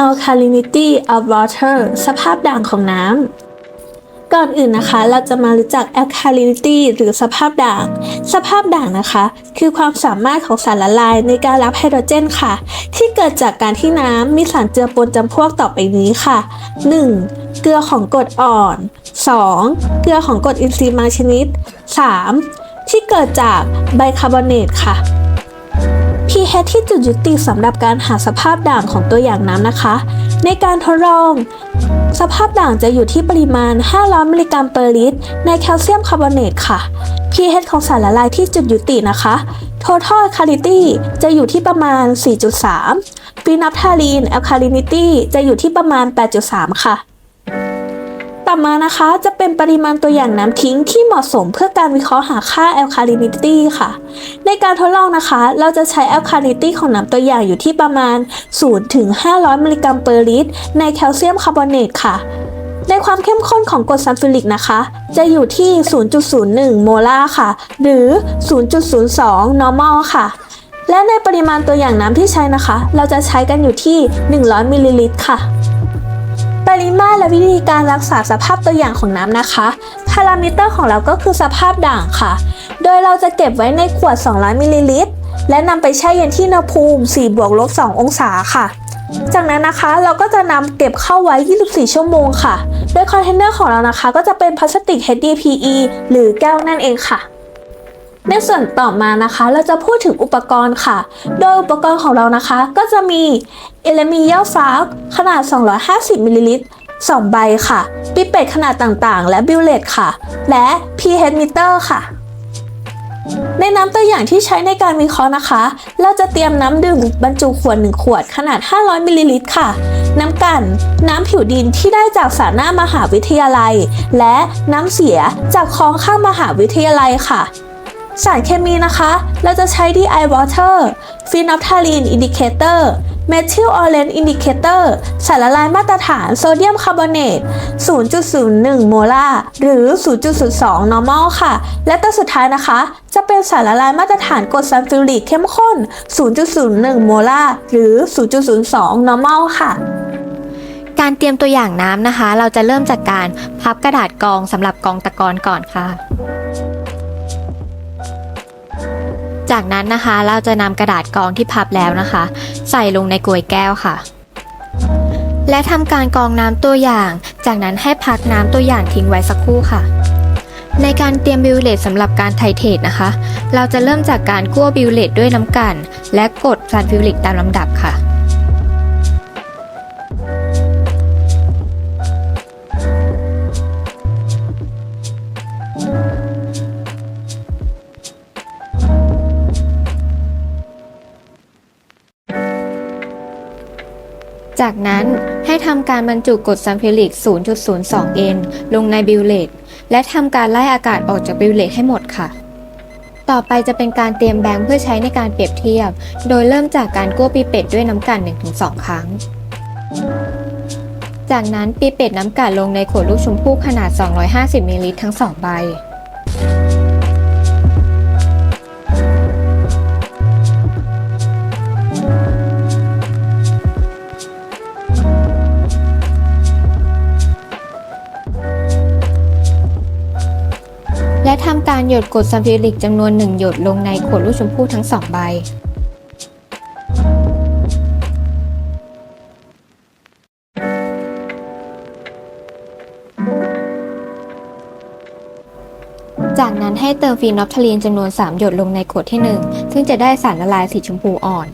alkalinity of water สภาพด่างของน้ำก่อนอื่นนะคะเราจะมารู้จัก alkalinity หรือสภาพด่าง สภาพด่างนะคะ คือความสามารถของสารละลายในการรับไฮโดรเจนค่ะ ที่เกิดจากการที่น้ำมีสารเจือปนจำพวกต่อไปนี้ค่ะ 1. เกลือของกรดอ่อน 2. เกลือของกรดอินทรีย์บางชนิด 3. ที่เกิดจากไบคาร์บอเนตค่ะ pH ที่จุดยุติสำหรับการหาสภาพด่างของตัวอย่างน้ำนะคะ ในการทดลอง สภาพด่างจะอยู่ที่ปริมาณ 500มิลลิกรัมเปอร์ลิตร ในแคลเซียมคาร์บอเนตค่ะ pH ของสารละลายที่จุดยุตินะคะ total alkalinity จะอยู่ที่ประมาณ 4.3 p h e n o l p h t a l i n e alkalinity จะอยู่ที่ประมาณ 8.3 ค่ะ ต่อมานะคะจะเป็นปริมาณตัวอย่างน้ำทิ้งที่เหมาะสมเพื่อการวิเคราะห์หาค่า alkalinity ค่ะ ในการทดลองนะคะ เราจะใช้ alkalinity ของน้ำตัวอย่างอยู่ที่ประมาณ 0 ถึง 500 มิลลิกรัมเปอร์ลิตร ในแคลเซียมคาร์บอเนตค่ะ ในความเข้มข้นของกรดซัลฟูริกนะคะ จะอยู่ที่ 0.01 โมลาร์ค่ะ หรือ 0.02 normal ค่ะและในปริมาณตัวอย่างน้ำที่ใช้นะคะ เราจะใช้กันอยู่ที่ 100 มิลลิลิตรค่ะ ปริมาตรและวิธีการรักษาสภาพตัวอย่างของน้ำนะคะ พารามิเตอร์ของเราก็คือสภาพด่างค่ะ โดยเราจะเก็บไว้ในขวด 200มิลลิลิตร และนำไปแช่เย็นที่อุณหภูมิ 4 บวกลบ 2 องศาค่ะ จากนั้นนะคะเราก็จะนำเก็บเข้าไว้ 24 ชั่วโมงค่ะ โดยคอนเทนเนอร์ของเรานะคะ ก็จะเป็นพลาสติก HDPE หรือแก้วนั่นเองค่ะ ในส่วนต่อมานะคะ เราจะพูดถึงอุปกรณ์ค่ะ โดยอุปกรณ์ของเรานะคะ ก็จะมี e l e m i a l f l a s k ขนาด 250มิลลิลิตร2ใบค่ะปิเป็ดขนาดต่างๆ และบิลเลตค่ะ และ pH meter ค่ะ ในน้ำตัวอย่างที่ใช้ในการวิเคราะห์นะคะ เราจะเตรียมน้ำดื่มบรรจุขวด 1 ขวดขนาด 500มิลลิลิตรค่ะ น้ำกัน น้ำผิวดินที่ได้จากสระหน้ามหาวิทยาลัย และน้ำเสียจากคลองข้างมหาวิทยาลัยค่ะ สารเคมีนะคะ เราจะใช้ DI water phenolphthalein indicator methyl orange indicator สารละลายมาตรฐานโซเดียมคาร์บอเนต 0.01 โมลาร์หรือ 0.02 normal ค่ะ และตัวสุดท้ายนะคะ จะเป็นสารละลายมาตรฐานกรดซัลฟูริกเข้มข้น 0.01 โมลาร์หรือ 0.02 normal ค่ะการเตรียมตัวอย่างน้ำนะคะ เราจะเริ่มจากการพับกระดาษกองสำหรับกองตะกอนก่อนค่ะ จากนั้นนะคะเราจะนำกระดาษกรองที่พับแล้วนะคะ ใส่ลงในกลวยแก้วค่ะ และทำการกรองน้ำตัวอย่าง จากนั้นให้พักน้ำตัวอย่างทิ้งไว้สักครู่ค่ะ ในการเตรียมบิวเลตสำหรับการไทเทตนะคะ เราจะเริ่มจากการกั่วบิวเลตด้วยน้ำกัน และกดซัลฟิวริกตามลำดับค่ะ จากนั้นให้ทำการบรรจุกรดซัลฟิลิก 0.02 N ลงในบิวเลตและทำการไล่อากาศออกจากบิวเลตให้หมดค่ะ ต่อไปจะเป็นการเตรียมแบงค์เพื่อใช้ในการเปรียบเทียบ โดยเริ่มจากการกู้ปีเป็ดด้วยน้ำกัน1-2 ครั้ง จากนั้นปีเป็ดน้ำกัดลงในขวดลูกชมพู่ขนาด 250 มิลลิลิตรทั้ง 2 ใบ และทำการหยดกรดซัลฟิวริกจำนวน1หยดลงในขวดลูกชมพู่ทั้ง2ใบ จากนั้นให้เติมฟีนอลฟทาลีนจำนวน 3 หยดลงในขวดที่ 1 ซึ่งจะได้สารละลายสีชมพูอ่อน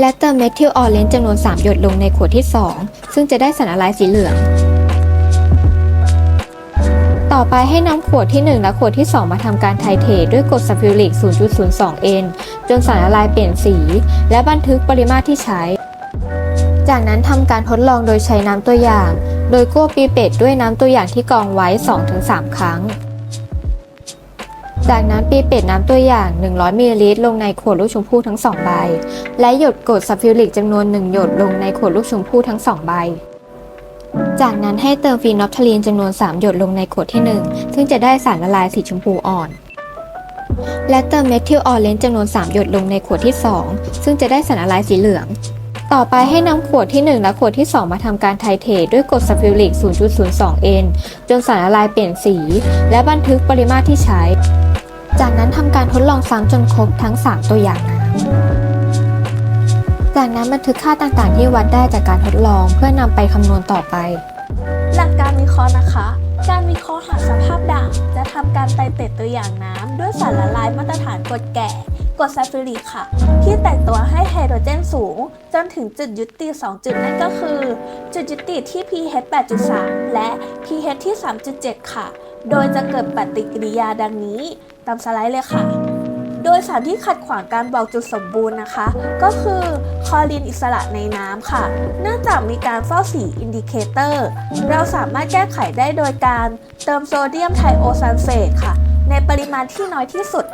และเติมเมทิลออเรนจ์จำนวน 3 หยดลงในขวดที่ 2 ซึ่งจะได้สารละลายสีเหลือง ต่อไปให้นำขวดที่ 1 และขวดที่ 2 มาทำการไทเทด้วยกรดซัลฟิวริก 0.02 N จนสารละลายเปลี่ยนสี และบันทึกปริมาตรที่ใช้ จากนั้นทำการทดลองโดยใช้น้ำตัวอย่าง โดยคั่วปีเป็ดด้วยน้ำตัวอย่างที่กรองไว้ 2-3 ครั้ง จากนั้นปีเป็ดน้ำตัวอย่าง 100มิลลิลิตรลงในขวดลูกชมพู่ทั้ง 2 ใบ และหยดกรดซัลฟิวริกจำนวน 1 หยดลงในขวดลูกชมพู่ทั้ง 2 ใบ จากนั้นให้เติมฟีนอลทาลีนจำนวน 3 หยดลงในขวดที่ 1 ซึ่งจะได้สารละลายสีชมพูอ่อน และเติมเมทิลออเรนจ์จำนวน 3 หยดลงในขวดที่ 2 ซึ่งจะได้สารละลายสีเหลือง ต่อไปให้นำขวดที่ 1 และขวดที่ 2 มาทำการไทเทตด้วยกรดซัลฟิวริก 0.02 N จนสารละลายเปลี่ยนสี และบันทึกปริมาตรที่ใช้ จากนั้นทำการทดลองซ้ำจนครบทั้ง 3 ตัวอย่างน้ำจากนั้นบันทึกค่าต่างๆ ที่วัดได้จากการทดลองเพื่อนำไปคำนวณต่อไป หลักการวิเคราะห์นะคะ การวิเคราะห์หาสภาพด่างจะทำการไตเต็ดตัวอย่างน้ำด้วยสารละลายมาตรฐานกรดแก่กรดซัลฟิริกค่ะ ที่แตกตัวให้ไฮโดรเจนสูง จนถึงจุดยุติ 2 จุดนั่นก็คือ จุดยุติที่ pH 8.3 และ pH ที่ 3.7 ค่ะ โดยจะเกิดปฏิกิริยาดังนี้ ตามสไลด์เลยค่ะ โดยสารที่ขัดขวางการบอกจุดสมบูรณ์นะคะ ก็คือคลอรีนอิสระในน้ำค่ะ เนื่องจากมีการเฝ้าสีอินดิเคเตอร์ เราสามารถแก้ไขได้โดยการเติมโซเดียมไทโอซัลเฟตค่ะ ในปริมาณที่น้อยที่สุด